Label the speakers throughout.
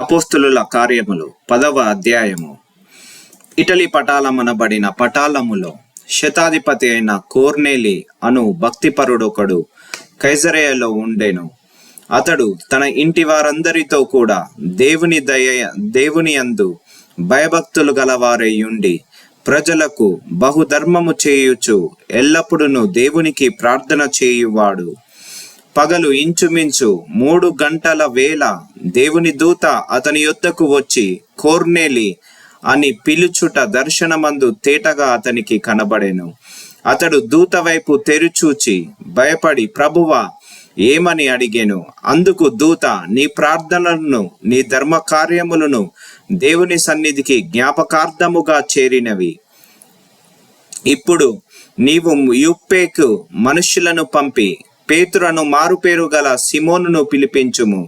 Speaker 1: అపోస్తులుల కార్యములు పదవ అధ్యాయము. ఇటలీ పటాలమనబడిన పటాలములో శతాధిపతి అయిన కోర్నేలి అను భక్తిపరుడొకడు కైజరేయలో ఉండెను. అతడు తన ఇంటి వారందరితో కూడా దేవుని దయ దేవుని అందు భయభక్తులు గలవారై ఉండి ప్రజలకు బహుధర్మము చేయుచు ఎల్లప్పుడూ దేవునికి ప్రార్థన చేయువాడు. పగలు ఇంచుమించు మూడు గంటల వేళ దేవుని దూత అతని యొద్దకు వచ్చి కోర్నేలి అని పిలుచుట దర్శనమందు తేటగా అతనికి కనబడెను. అతడు దూత వైపు తెరుచూచి భయపడి ప్రభువా ఏమని అడిగాను? అందుకు దూత నీ ప్రార్థనలను నీ ధర్మ కార్యములను దేవుని సన్నిధికి జ్ఞాపకార్థముగా చేరినవి. ఇప్పుడు నీవు యుప్పేకు మనుష్యులను పంపి పేతురను మారుపేరు గల సిమోనును పిలిపించుము.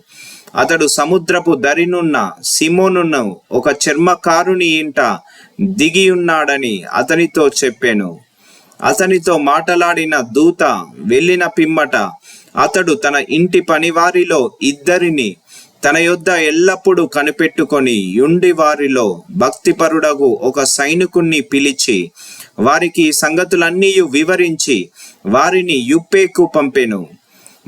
Speaker 1: అతడు సముద్రపు దరినున్న సిమోనును ఒక చర్మకారుని ఇంట దిగియున్నాడని అతనితో చెప్పాను. అతనితో మాటలాడిన దూత వెళ్ళిన పిమ్మట అతడు తన ఇంటి పనివారిలో ఇద్దరిని తన యొద్ద ఎల్లప్పుడూ కనిపెట్టుకొని యుండి వారిలో భక్తిపరుడగు ఒక సైనికుణ్ణి పిలిచి వారికి సంగతులన్నీ వివరించి వారిని యుప్పేకు పంపెను.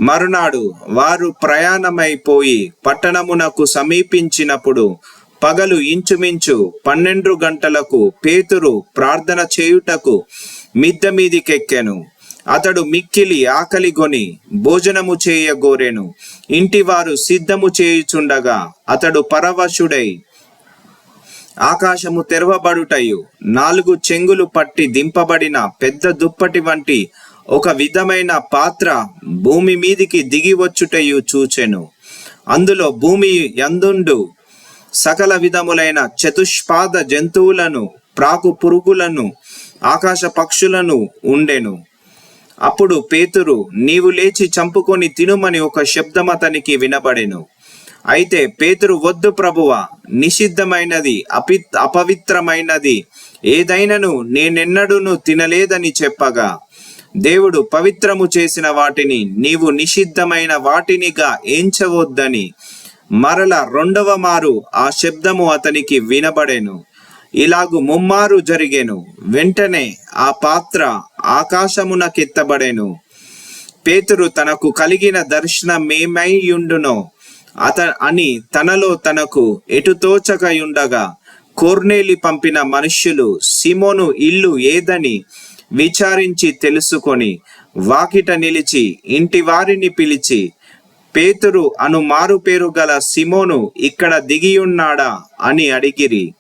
Speaker 1: మరునాడు వారు ప్రయాణమైపోయి పట్టణమునకు సమీపించినప్పుడు పగలు ఇంచుమించు పన్నెండు గంటలకు పేతురు ప్రార్థన చేయుటకు మిద్ద మీదికెక్కెను. అతడు మిక్కిలి ఆకలిగొని భోజనము చేయగోరెను. ఇంటివారు సిద్ధము చేయుచుండగా అతడు పరవశుడై ఆకాశము తెరవబడుటయు. నాలుగు చెంగులు పట్టి దింపబడిన పెద్ద దుప్పటి వంటి ఒక విధమైన పాత్ర భూమి మీదికి దిగి వచ్చుటయు చూచెను. అందులో భూమి యందుండు సకల విధములైన చతుష్పాద జంతువులను ప్రాకు పురుగులను ఆకాశ పక్షులను ఉండెను. అప్పుడు పేతురు నీవు లేచి చంపుకొని తినుమని ఒక శబ్దం అతనికి వినబడెను. అయితే పేతురు వద్దు ప్రభువ నిషిద్ధమైనది అపి అపవిత్రమైనది. ఏదైనను నేనెన్నడూను తినలేదని చెప్పగా దేవుడు పవిత్రము చేసిన వాటిని నీవు నిషిద్ధమైన వాటినిగా ఎంచవద్దని. మరల రెండవ మారు ఆ శబ్దము అతనికి వినబడెను. ఇలాగు ముమ్మారు జరిగెను. వెంటనే ఆ పాత్ర ఆకాశమునకెత్తబడెను. పేతురు తనకు కలిగిన దర్శనమేమైయుండునో అత అని తనలో తనకు ఎటుతోచకయుండగా కోర్నేలి పంపిన మనుష్యులు సిమోను ఇల్లు ఏదని విచారించి తెలుసుకొని వాకిట నిలిచి ఇంటి వారిని పిలిచి పేతురు అను మారు పేరు గల సిమోను ఇక్కడ దిగియున్నాడా? అని అడిగిరి.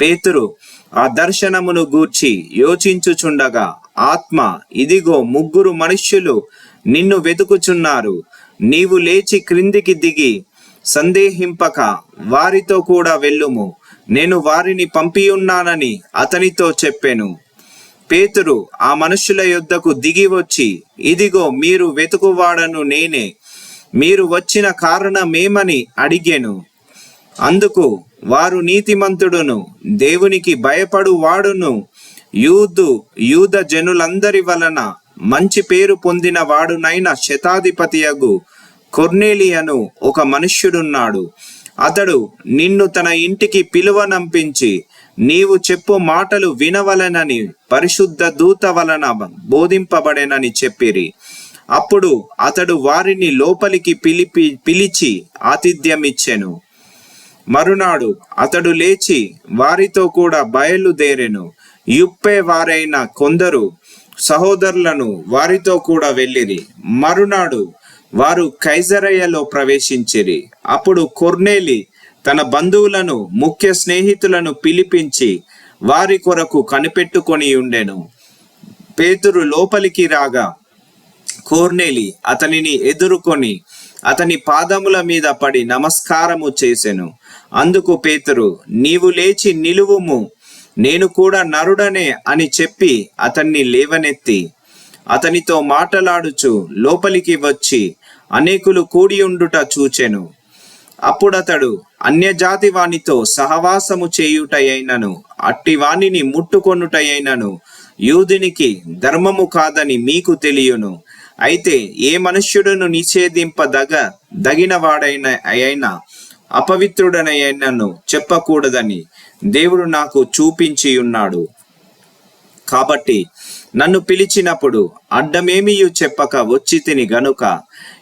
Speaker 1: పేతురు ఆ దర్శనమును గూర్చి యోచించుచుండగా ఆత్మ ఇదిగో ముగ్గురు మనుష్యులు నిన్ను వెతుకుచున్నారు. నీవు లేచి క్రిందికి దిగి సందేహింపక వారితో కూడా వెళ్ళుము. నేను వారిని పంపియున్నానని అతనితో చెప్పాను. పేతురు ఆ మనుషుల యొద్దకు దిగి వచ్చి ఇదిగో మీరు వెతుకువాడను నేనే. మీరు వచ్చిన కారణమేమని అడిగాను. అందుకు వారు నీతిమంతుడును దేవునికి భయపడు వాడును యూదు యూద జనులందరి వలన మంచి పేరు పొందిన వాడునైన శతాధిపతియగు కొర్నేలియను ఒక మనుష్యుడున్నాడు. అతడు నిన్ను తన ఇంటికి పిలువనంపించి నీవు చెప్పు మాటలు వినవలనని పరిశుద్ధ దూత వలన బోధింపబడెనని చెప్పిరి. అప్పుడు అతడు వారిని లోపలికి పిలిపి పిలిచి ఆతిథ్యమిచ్చెను. మరునాడు అతడు లేచి వారితో కూడా బయలుదేరెను. యుప్పే వారైన కొందరు సహోదరులను వారితో కూడా వెళ్ళిరి. మరునాడు వారు కైజరయ్యలో ప్రవేశించిరి. అప్పుడు కొర్నేలి తన బంధువులను ముఖ్య స్నేహితులను పిలిపించి వారి కొరకు కనిపెట్టుకొని ఉండెను. పేతురు లోపలికి రాగా కోర్నేలి అతనిని ఎదుర్కొని అతని పాదముల మీద పడి నమస్కారము చేసెను. అందుకు పేతురు నీవు లేచి నిలువుము నేను కూడా నరుడనే అని చెప్పి అతన్ని లేవనెత్తి అతనితో మాటలాడుచు లోపలికి వచ్చి అనేకులు కూడి ఉండుట చూచెను. అప్పుడతడు అన్యజాతి వానితో సహవాసము చేయుటయైనను అట్టి వానిని ముట్టుకొనుటయైనను యూదునికి ధర్మము కాదని మీకు తెలియను. అయితే ఏ మనుష్యుడును నిషేధింపదగ దగినవాడైన అయినా అపవిత్రుడనైనను చెప్పకూడదని దేవుడు నాకు చూపించి ఉన్నాడు కాబట్టి నన్ను పిలిచినప్పుడు అడ్డమేమియు చెప్పక వచ్చి తిని గనుక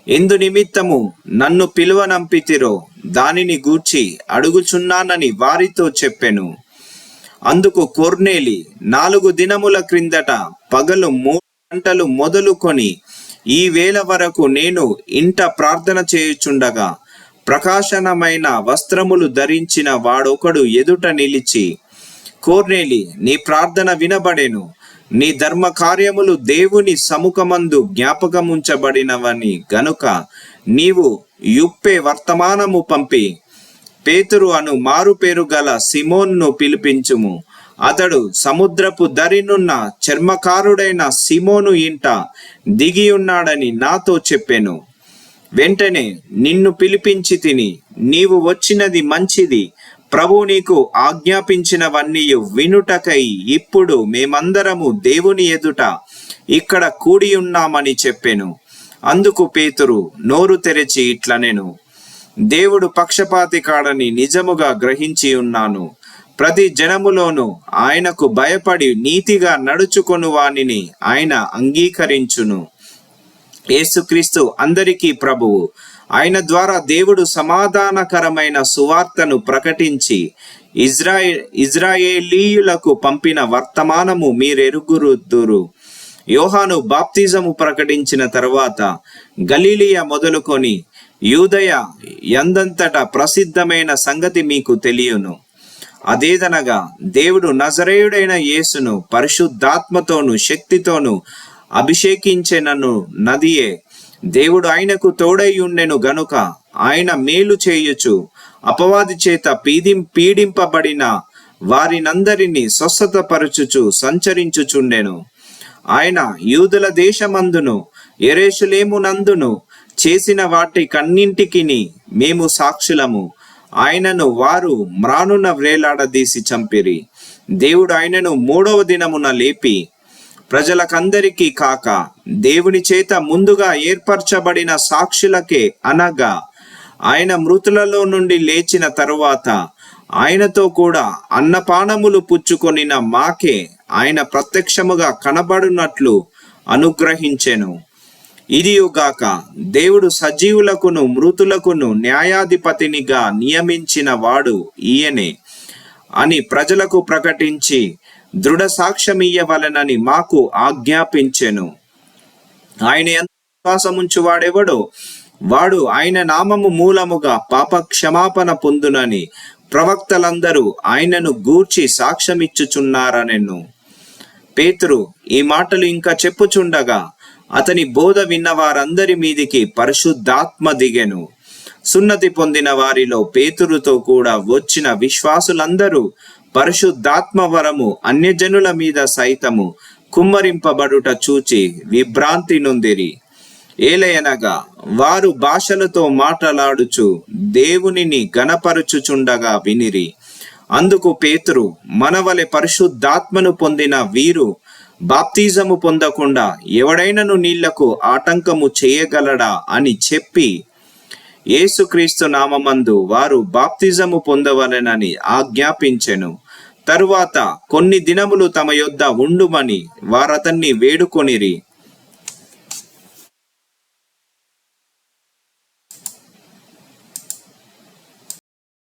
Speaker 1: ఎందు నిమిత్తము నన్ను పిలువనంపితిరో దానిని గూర్చి అడుగుచున్నానని వారితో చెప్పెను. అందుకు కొర్నేలి నాలుగు దినముల క్రిందట పగలు మూడు గంటలు మొదలుకొని ఈ వేళ వరకు నేను ఇంట ప్రార్థన చేయుచుండగా ప్రకాశనమైన వస్త్రములు ధరించిన వాడొకడు ఎదుట నిలిచి కోర్నేలి నీ ప్రార్థన వినబడెను. నీ ధర్మ కార్యములు దేవుని సముఖమందు జ్ఞాపకముంచబడినవని గనుక నీవు యుప్పే వర్తమానము పంపి పేతురు అను మారు పేరు గల సిమోన్ను పిలిపించుము. అతడు సముద్రపు దరినున్న చర్మకారుడైన సిమోను ఇంట దిగి ఉన్నాడని నాతో చెప్పెను. వెంటనే నిన్ను పిలిపించి తిని నీవు వచ్చినది మంచిది. ప్రభు నీకు ఆజ్ఞాపించినవన్నీ వినుటకై ఇప్పుడు మేమందరము దేవుని ఎదుట ఇక్కడ కూడి ఉన్నామని చెప్పెను. అందుకు పేతురు నోరు తెరచి ఇట్లనెను. దేవుడు పక్షపాతి కాడని నిజముగా గ్రహించి ఉన్నాను ప్రతి జనములోను ఆయనకు భయపడి నీతిగా నడుచుకొను వానిని ఆయన అంగీకరించును. యేసుక్రీస్తు అందరికీ ప్రభువు. ఆయన ద్వారా దేవుడు సమాధానకరమైన సువార్తను ప్రకటించి ఇజ్రాయే ఇజ్రాయేలీయులకు పంపిన వర్తమానము మీరెరుగురుద్దురు యోహాను బాప్తిజము ప్రకటించిన తరువాత గలీలియ మొదలుకొని యూదయ ఎందంతట ప్రసిద్ధమైన సంగతి మీకు తెలియను. అదేదనగా దేవుడు నజరేయుడైన యేసును పరిశుద్ధాత్మతోను శక్తితోను అభిషేకించెనను నదియే. దేవుడు ఆయనకు తోడై ఉండెను గనుక ఆయన మేలు చేయుచు. అపవాది చేత పీడిం పీడింపబడిన వారినందరినీ స్వస్థతపరచుచు సంచరించుచుండెను. ఆయన యూదుల దేశమందును ఎరేషులేమునందును చేసిన వాటి కన్నింటికిని మేము సాక్షులము. ఆయనను వారు మ్రానున వ్రేలాడదీసి చంపిరి. దేవుడు ఆయనను మూడవ దినమున లేపి ప్రజలకందరికీ కాక దేవుని చేత ముందుగా ఏర్పరచబడిన సాక్షులకే అనగా ఆయన మృతులలో నుండి లేచిన తరువాత ఆయనతో కూడా అన్నపానములు పుచ్చుకొనిన మాకే ఆయన ప్రత్యక్షముగా కనబడునట్లు అనుగ్రహించెను. ఇదియుగాక దేవుడు సజీవులకును మృతులకును న్యాయాధిపతినిగా నియమించిన వాడు ఈయనే అని ప్రజలకు ప్రకటించి దృఢ సాక్ష్యమియ్యవలనని మాకు ఆజ్ఞాపించెను. ఆయన ఎంత విశ్వాసముంచు వాడెవడో వాడు ఆయన నామము మూలముగా పాప క్షమాపణ పొందునని ప్రవక్తలందరూ ఆయనను గూర్చి సాక్ష్యమిచ్చుచున్నారనెను పేతురు ఈ మాటలు ఇంకా చెప్పుచుండగా అతని బోధ విన్న వారందరి మీదికి పరిశుద్ధాత్మ దిగెను. సున్నతి పొందిన వారిలో పేతురుతో కూడా వచ్చిన విశ్వాసులందరూ పరిశుద్ధాత్మ వరము అన్యజనుల మీద సైతము కుమ్మరింపబడుట చూచి విభ్రాంతి నొందిరి. ఏలయనగా వారు భాషలతో మాట్లాడుచు దేవునిని గణపరుచుచుండగా వినిరి. అందుకు పేతురు మనవలె పరిశుద్ధాత్మను పొందిన వీరు బాప్తిజము పొందకుండా ఎవడైనను నీళ్ళకు ఆటంకము చేయగలడా అని చెప్పి యేసుక్రీస్తు నామందు వారు బాప్తిజము పొందవలెనని ఆజ్ఞాపించెను. తరువాత కొన్ని దినములు తమ యొద్ద ఉండుమని వారతన్ని వేడుకొనిరి.